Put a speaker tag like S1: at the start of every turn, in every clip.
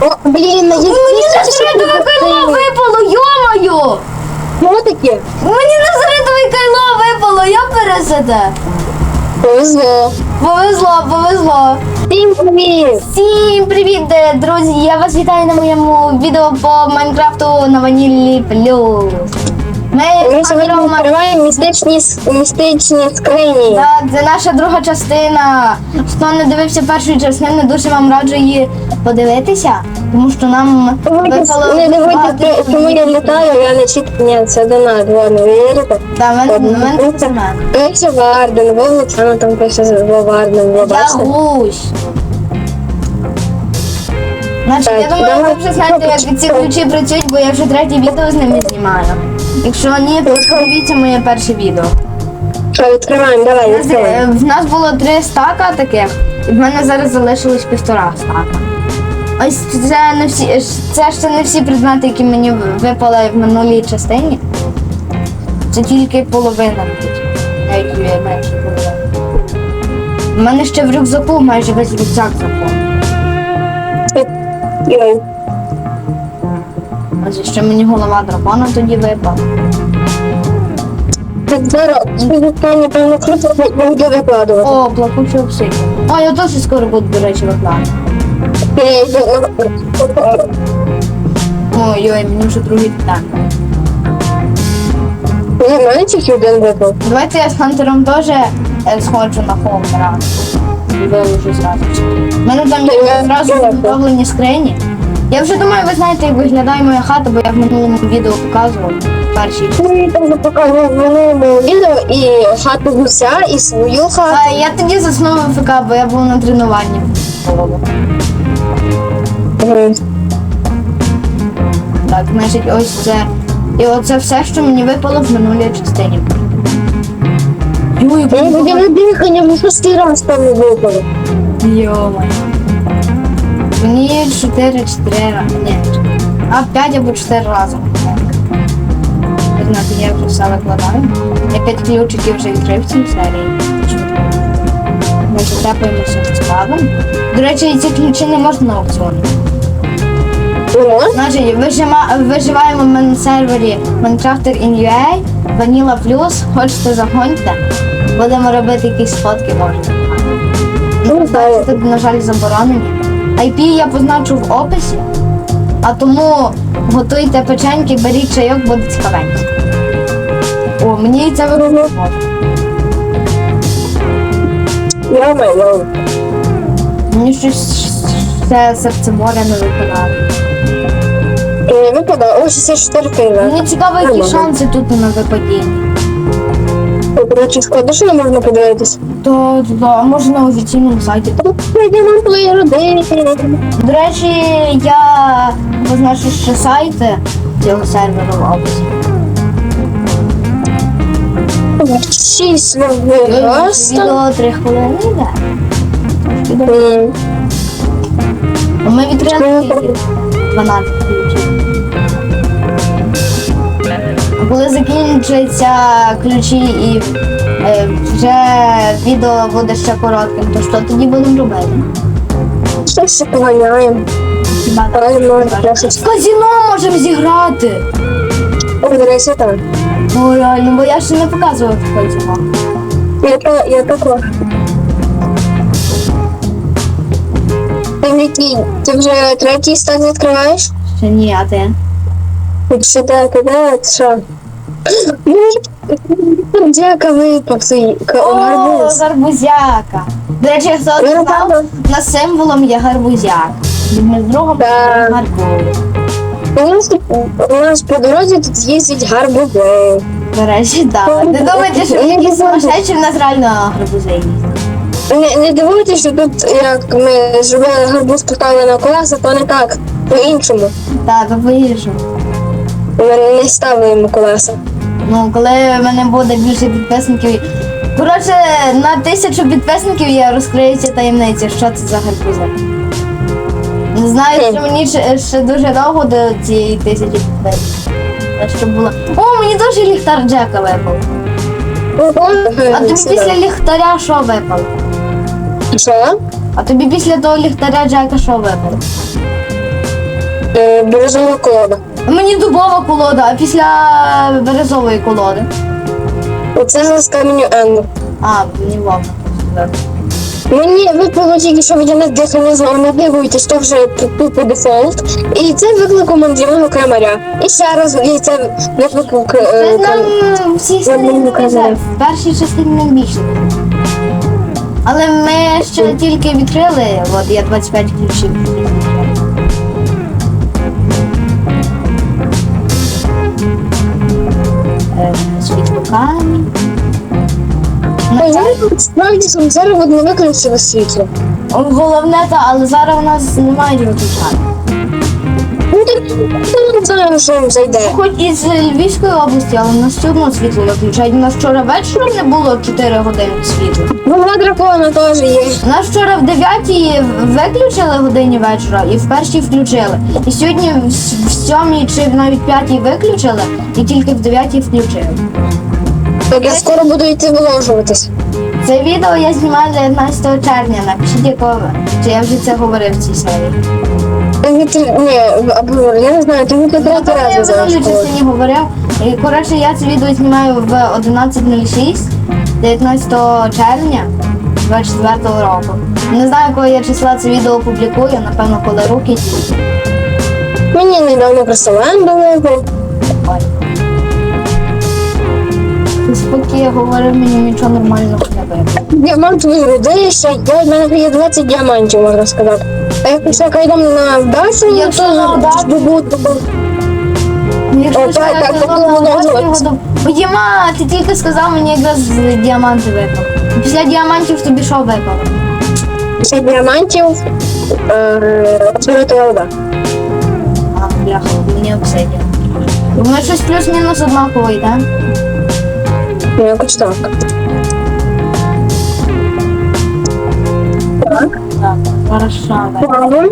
S1: О, блін, я
S2: Мені на назритове кайло випало, йомаю!
S1: Що таке?
S2: Мені назритове кайло випало, я пересаде.
S1: Повезло.
S2: Повезло, повезло.
S1: Всім привіт!
S2: Всім привіт, друзі! Я вас вітаю на моєму відео по Майнкрафту на Ванілі Плюс. Ми,
S1: Ми сьогодні відкриваємо містичні, с- містичні скрині.
S2: Так, це наша друга частина. Хто не дивився першої частини, дуже вам раджу її подивитися, тому що нам випало
S1: Не дивитесь,
S2: багато
S1: тому я літаю, я не чітко. Ні, це донат, ладно, ви вірите?
S2: Та, в мене, в мене це.
S1: Пише Варден, Вовлучано там пише Варден, ви
S2: Я
S1: бачите?
S2: гусь. Значить, я
S1: Так,
S2: думаю, ви
S1: давай.
S2: вже знаєте, як ці ключі працюють, бо я вже третє відео з ними знімаю. Якщо ні, то подивіться моє перше відео.
S1: Що, відкриваємо, давай, відкриваємо.
S2: е, В нас було три стака таких, і в мене зараз залишилось півтора стака. Ось це не всі, це ще не всі предмети, які мені випали в минулій частині. Це тільки половина. Навіть менше половини. У мене ще в рюкзаку майже весь рюкзак заповнений.
S1: Йой.
S2: Ось ще мені голова дракона тоді випала.
S1: Так, зараз, питання, певно, круто, я викладувати.
S2: О, плакучий обсидіан. О, я теж скоро буду, до речі, викладати.
S1: На-
S2: Ой-ой, мені вже другий питання.
S1: В мене тільки один випав.
S2: Давайте я з Хантером теж е, сходжу на холм раз. І виложу зразу. У мене там є зразу підготовлені скрині. Я вже думаю, ви знаєте, як виглядає моя хата, бо я в минулому відео показував першій.
S1: Ну, я там показував в минулому відео і хату гуся, і свою хату.
S2: А я тоді заснув ФК, бо я був на тренуванні.
S1: Мгм.
S2: Так, значить, ось це. І оце все, що мені випало в минулій частині. Юй,
S1: Я на дихання вже шостий раз там не випало.
S2: Йомай. Мені 4 4 рази. Ні. А 5 або 4 рази. Знаєте, я вже все викладаю. Я 5 ключиків вже відкрив в цій серії. Ми трапаємося з складом. До речі, ці ключі не можна на аукціоні. Значить, вижима, виживаємо ми на сервері Minecrafter in UA, Vanilla Plus, хочете загоньте. Будемо робити якісь фотки можна.
S1: Ну, так.
S2: Тут, на жаль, заборонені. IP я позначу в описі, а тому готуйте печеньки, беріть чайок, буде цікавенько. О, мені це.
S1: Я.
S2: Мені щось це серце моря не випадає.
S1: І не випадає. О, 64 кіла.
S2: Мені цікаво, які шанси тут на випадіння.
S1: Складно, що не можна подивитися.
S2: То, то може на офіційному сайті. До речі, я позначу ще сайти цього серверу в описі.
S1: Шість раз.
S2: Відео 3 хвилини йде.
S1: М.
S2: А Ми відкрили тільки 12 ключів. Коли закінчаться ключі і е, вже відео буде ще коротким, то що тоді будемо робити?
S1: Щось ще поганяємо.
S2: Казіно можемо зіграти!
S1: О, до речі, так.
S2: О, реально, бо я ще не показував казіно.
S1: Я, та- я також. Ти в якій? Ти вже третій стан відкриваєш?
S2: Ще ні, а ти?
S1: Якщо так, іде, що? Дяка випав цей к-
S2: О,
S1: гарбуз.
S2: гарбузяка. До речі, хто
S1: Ну,
S2: знав, на символом є гарбузяк. Ми з другом
S1: Так.
S2: гарбуз.
S1: У нас, тут- у нас по дорозі тут їздять гарбузи.
S2: До речі, так. Не думайте, що ми якісь сумасшедші, в нас реально гарбузи їздять.
S1: Не, не дивуйтесь, що тут, як ми зробили гарбуз, поставили на колеса, то не так, по-іншому.
S2: Так, то поїжджу.
S1: Ми не ставимо колеса.
S2: Ну, коли в мене буде більше підписників. Коротше, на тисячу підписників я розкрию ці таємниці, що це за гарбузи. Не знаю, що мені ще, ще дуже довго до цієї тисячі підписників. Щоб було. О, мені теж ліхтар Джека випав. А тобі після ліхтаря що випало?
S1: Що?
S2: А тобі після того ліхтаря Джека що випало?
S1: Е, Березова колода.
S2: Мені дубова колода, а після березової колоди.
S1: Оце з каменю Енду.
S2: А, мені вовна.
S1: Мені випало тільки, що водяне дихання з вами дивуйтесь, то вже тупо дефолт. І це виклику мандрівного крамаря. І ще раз, і це виклику к- е,
S2: Це нам всі
S1: Я
S2: сторони
S1: мені казала.
S2: резерв. В першій частині нам більше. Але ми ще тільки відкрили, от я 25 ключів. Е, Світло камінь. Ну,
S1: зараз Справді зараз от не виключили світло.
S2: Головне, та, але зараз у нас немає виключати.
S1: Ну так зараз зайде.
S2: Хоч із Львівської області, але в нас все одно світло виключають. У нас вчора вечором не було 4 години світла.
S1: Голова дракона теж є.
S2: У нас вчора в 9 виключили годині вечора і в першій включили. І сьогодні в в 7 чи навіть 5 виключили, і тільки в 9 включили.
S1: Так я скоро буду йти виложуватись.
S2: Це відео я знімаю 19 червня. Напишіть якого. Чи я вже це говорив в цій серії.
S1: Ні, або я не знаю, ти не третій
S2: я
S1: раз
S2: в
S1: зараз.
S2: минулій частині говорив. І коротше, я це відео знімаю в 11.06, 19 червня 24 року. Не знаю, коли я числа це відео опублікую, напевно, коли руки.
S1: Мені недавно просто Ленду
S2: Спокій говорив, мені нічого нормального не випало.
S1: Діамантовий родище, я в мене є 20 діамантів, можна сказати. А якщо я йдемо на вдачу,
S2: Якщо
S1: то
S2: на вдачу?
S1: здобуду.
S2: Якщо
S1: так,
S2: я
S1: так, так, так.
S2: Діма, ти тільки сказав, мені якраз діаманти випав. Після діамантів тобі що випало?
S1: Ще діамантів, е, золота вода.
S2: А, бляха, мені обсидіан. Ми щось плюс-мінус однаково йде.
S1: Ну, якось так. Так,
S2: Так, хорошо. да.
S1: правильно.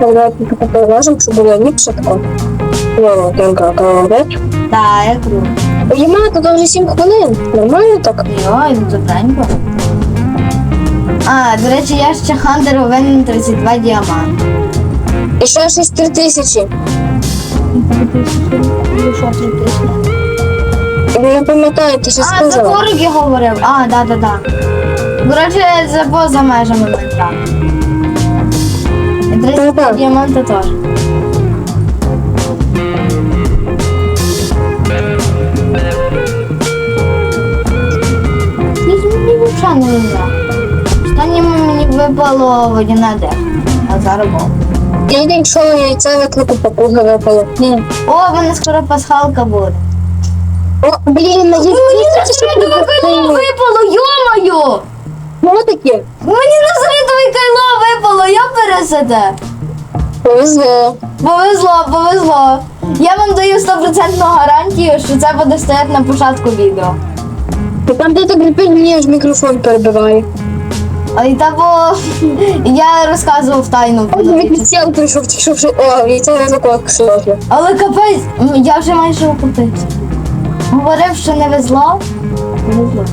S1: Давайте тільки положимо, щоб було ліпше тако. Ну, тонка колода.
S2: Так, я круто.
S1: Діаманти, то вже 7 хвилин. Нормально так?
S2: Йой, ну добренько. А, до речі, я ще Хантеру винен 32 діаманти.
S1: І ще 6 3 тисячі. І ви не пам'ятаєте, що
S2: А, за
S1: сказала.
S2: 40 я говорив. А, да, да, да. До речі, за поза межами Майнкрафту. І 32
S1: Так-так.
S2: діаманти теж. Ні, Мені взагалі не везло. Останньому мені випало водяне дерево. А зараз було.
S1: Я якщо яйця виклику папуга випало. Ні.
S2: О, в мене скоро пасхалка буде.
S1: О, блін, на
S2: Мені на середове кайло випало, йо-моє!
S1: Мотики.
S2: Мені на середове кайло випало, я пересиде.
S1: Повезло.
S2: Повезло, повезло. Я вам даю 100% гарантію, що це буде стояти на початку відео.
S1: Ти там де так мені аж мікрофон перебиває.
S2: А і того я розказував тайну. частині.
S1: Прийшов, тільки що о, яйця на закладку сложно.
S2: Але капець, я вже майже окупився. Говорив, що не везло. Повезло.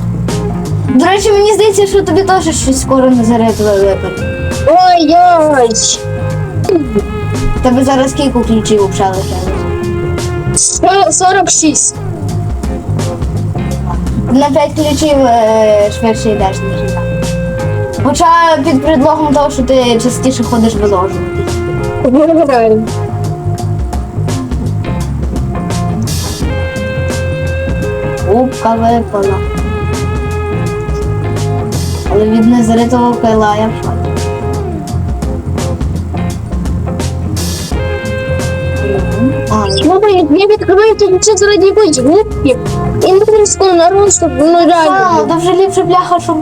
S2: До речі, мені здається, що тобі теж щось скоро на зарядове випаде.
S1: Ой-ой.
S2: Тебе зараз скільки ключів лишилось?
S1: 46.
S2: На 5 ключів е, швидше йдеш, ніж я. Хоча під предлогом того, що ти частіше ходиш виложуватись.
S1: Ну,
S2: Губка випала. Але від незаритого кайла я в шоці. А,
S1: Мама, я я відкриваю заради якоїсь губки. І не різко на рост, ну реально.
S2: то вже ліпше бляха, щоб...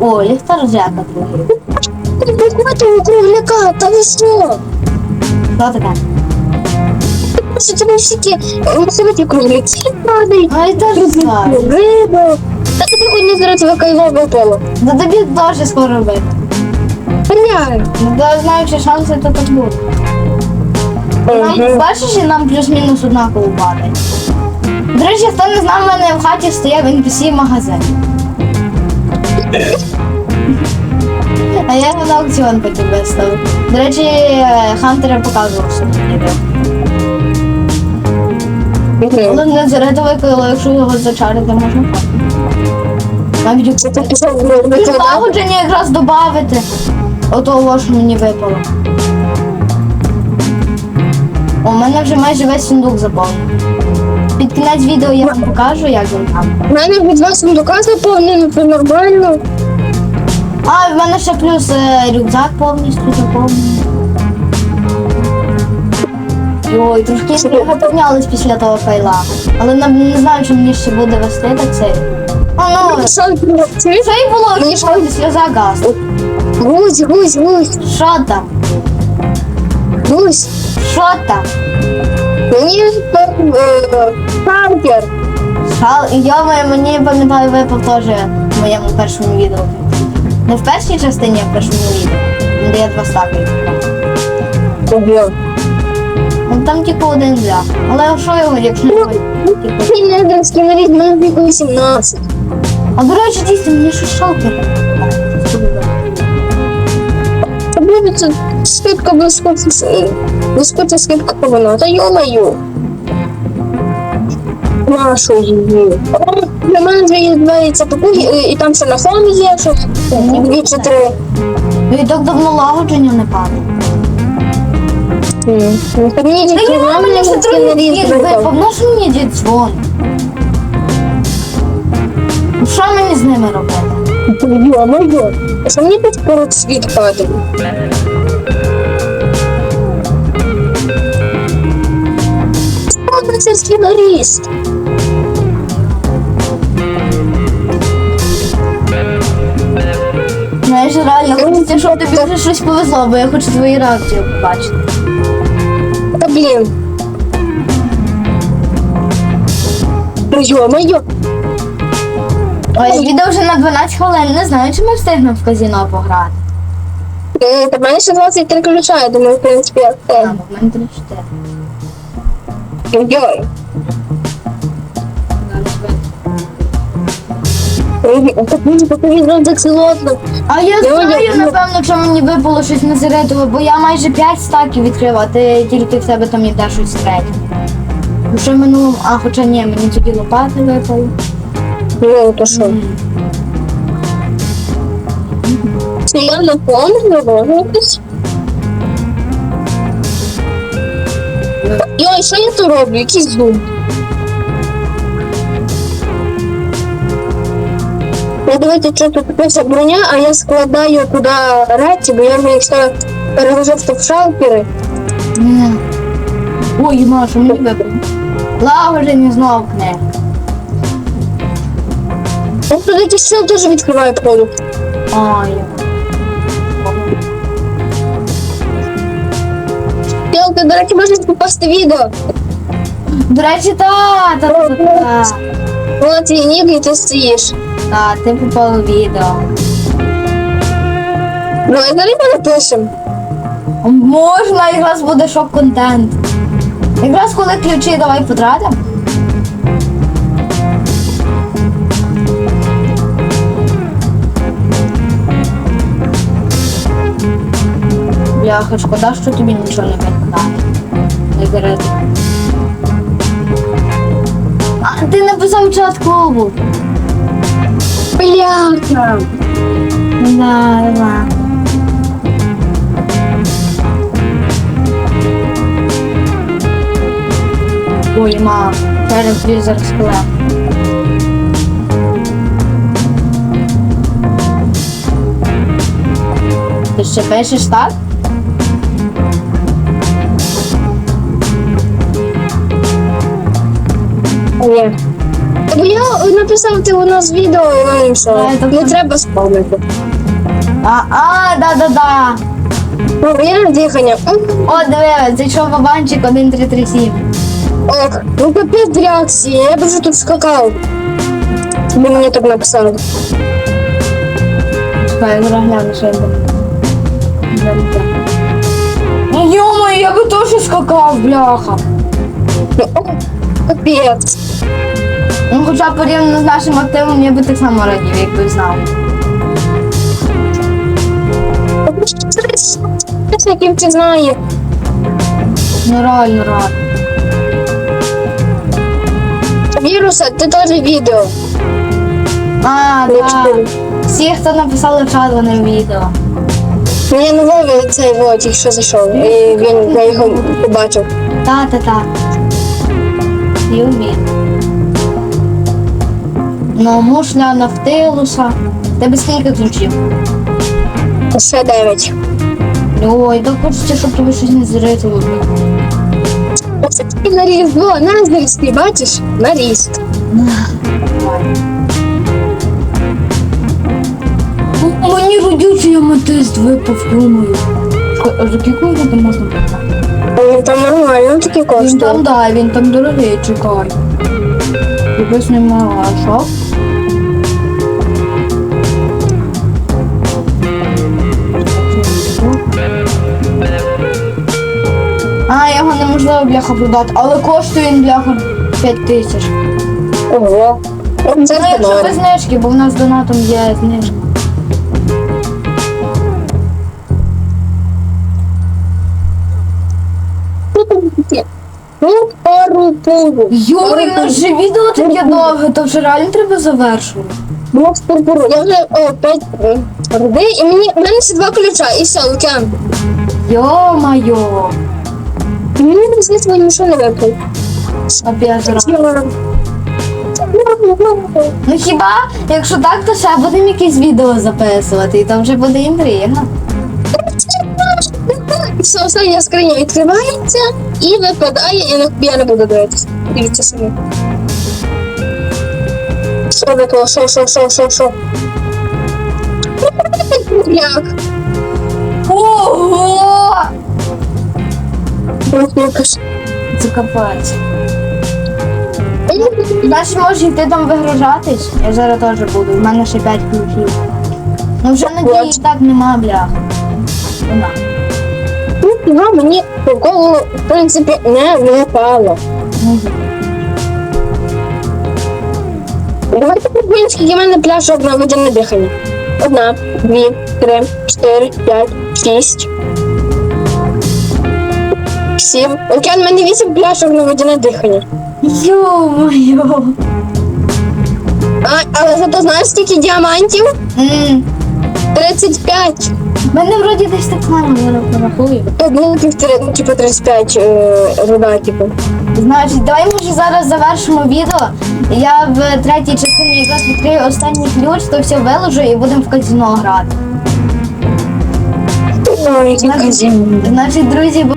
S2: О, ліхтар Жека другий.
S1: Ти буквально кругляка, та ви що?
S2: Що таке?
S1: Що всі ті мусовиті кругляки падають.
S2: А я теж знаю.
S1: Риба. Та тобі хоч не зараз викайло випало.
S2: Да тобі теж скоро вийде.
S1: Бля.
S2: Ну, да, знаючи шанси, то так буде. Нам, бачиш, і нам плюс-мінус однаково падає. До речі, хто не знав, в мене в хаті стояв NPC магазин. А я його на аукціон потім виставив. До речі, е, Хантера показував, що мені йде. Але не заряду викликало, якщо його зачарити, можна. Навіть
S1: пішов
S2: Злагодження якраз додати. Отого, що мені випало. У мене вже майже весь сундук заповнений. Під кінець відео я вам покажу, як він там.
S1: У мене від вас сундука заповнено, це нормально.
S2: А, в мене ще плюс е, рюкзак повністю заповнений. Ой, трошки трохи помнялись після того файла. Але не, не знаю, чи мені ще буде вести так це. А ну,
S1: Що
S2: і було,
S1: Мені
S2: що сльоза газ.
S1: Гусь, гусь, гусь,
S2: Що там?
S1: гусь.
S2: Що там?
S1: Мені е.
S2: Шал, йома, мені пам'ятаю, випав теж в моєму першому відео. Не в першій частині, а в першому відео. Де я два стаки. Ну там тільки один бля. Але що його, якщо не тільки.
S1: Ти не донський нарід, мене віку 18.
S2: А до речі, дійсно, мені ще шалки.
S1: Це скидка близько, близько це скидка. Та йо-маю. Нашу її. Для мене двері таку, і, і там ще на фоні є, що дві чи три.
S2: Ну і так давно лагодження не падає.
S1: Ну,
S2: я
S1: нам не
S2: їх
S1: випав.
S2: випав. Ну що мені дід дзвон? Ну, Що мені з ними робити?
S1: Йо-моє. Що мені тут корот світ падає? Що це скіноріст?
S2: Знаєш, реально хочеться, щоб тобі вже щось повезло, бо я хочу твої реакції побачити.
S1: Та блін. Ну йо-моє.
S2: Ой, відео вже на 12 хвилин. Не знаю, чи ми встигнемо в казіно пограти.
S1: Ну, Та в мене ще 23 ключа, я думаю, в принципі, як
S2: А, в мене 34.
S1: Йой. Так мені так.
S2: А я знаю, напевно, що мені випало щось на зеретове, бо я майже 5 стаків відкрив, а ти тільки в себе там йде щось третє. Ну, Що минуло, а хоча ні, мені тоді лопати випали.
S1: Ну, то що? Це я не помню, якось. Йой, що я тут роблю? Якийсь зум. Я дивіться, що тут пише броня, а я складаю туди реці, бо я вже якщо переложив то в шалкери.
S2: Ні. Ой, Маша, мені випало. Лагодження знову книга.
S1: Я тут якийсь сил теж відкриваю походу.
S2: Ой.
S1: Тілки, до речі, можна попасти відео.
S2: До речі, та, та, та, та, та.
S1: Вона твій нік і ти стоїш.
S2: Та, ти попав відео.
S1: Ну, і далі ми напишемо.
S2: Можна, якраз буде шок-контент. Якраз коли ключі давай потратимо. Бляха, шкода, що тобі нічого не випадає. Не заряди. А ти написав чат клубу.
S1: Бляха.
S2: Да, да. Ой, ма, зараз візор склеп. Ти ще пишеш так?
S1: Ні. Написав ти у нас відео і вам що.
S2: А,
S1: Не треба спавнити.
S2: А, а, да-да-да.
S1: Ну, дихання.
S2: О, диви, зайшов бабанчик 1337.
S1: Ок. Ну, капець реакції, я б вже тут скакав. Бо мені так написали.
S2: Чекай, я зараз гляну, що я буду. Йома, я би теж скакав, бляха.
S1: Ну, о, капець.
S2: Ну, хоча порівняно з нашим активом я би так само радів, якби знав.
S1: яким ти знає.
S2: Ну реально, реально.
S1: Віруса, ти теж відео.
S2: А, так. Всі, хто написали в чат, вони відео.
S1: Мені Вові цей вот тільки що зайшов, і він я його побачив.
S2: Та, та, та. І в відео. Ну, мушля Нафтилуса. Тебе скільки ключів?
S1: Ще дев'ять.
S2: Ой, так хочеться, щоб тобі щось не зритило.
S1: Оце такий на різдво, на зрізки, бачиш? На ріст.
S2: Мені родючий аметист випав, думаю. А за яку його можна брати?
S1: Він там нормально такі
S2: Він там,
S1: коштує.
S2: да, він там дорогий, чекай. Якось немає, а що? Неможливо бляха продати, але коштує він бляха 5 тисяч.
S1: Ого. Це
S2: Ну, якщо без знижки, бо в нас донатом є знижка.
S1: Ну, пару пуру.
S2: Же відео таке довге, то вже реально треба завершувати.
S1: Ну, пурпуру. Я вже о, п'ять е, і мені в мене ще два ключа, і все, океан.
S2: Йо-майо.
S1: Мені не здається, мені нічого не.
S2: Опять раз. Ну хіба, якщо так, то ще будемо якісь відео записувати, і там вже буде інтрига.
S1: Все, остання скриня відкривається і випадає, і я не буду дивитися. Дивіться самі. Що випало? Що, що, що, що, що? Як?
S2: Ого! Це капець. Знаєш, може йти там вигружатись? Я зараз теж буду, в мене ще 5 ключів. Ну вже надії і так нема, бляха. Вона.
S1: Ну, мені по колу, в принципі, не випало. Давайте подивимось, скільки в мене пляшок на водяне дихання. Одна, дві, три, чотири, п'ять, шість. Сім. Океан, в мене вісім пляшок на водяне дихання.
S2: Йо-моє.
S1: А, але зато знаєш скільки діамантів?
S2: М,
S1: 35.
S2: В мене вроді десь так само, я порахую.
S1: Одну півтори, ну, типу 35 е, руда, типу.
S2: Значить, давай може зараз завершимо відео. Я в третій частині якраз відкрию останній ключ, то все виложу і будемо в казино грати.
S1: Ой, які казіни.
S2: Значить, друзі, бу-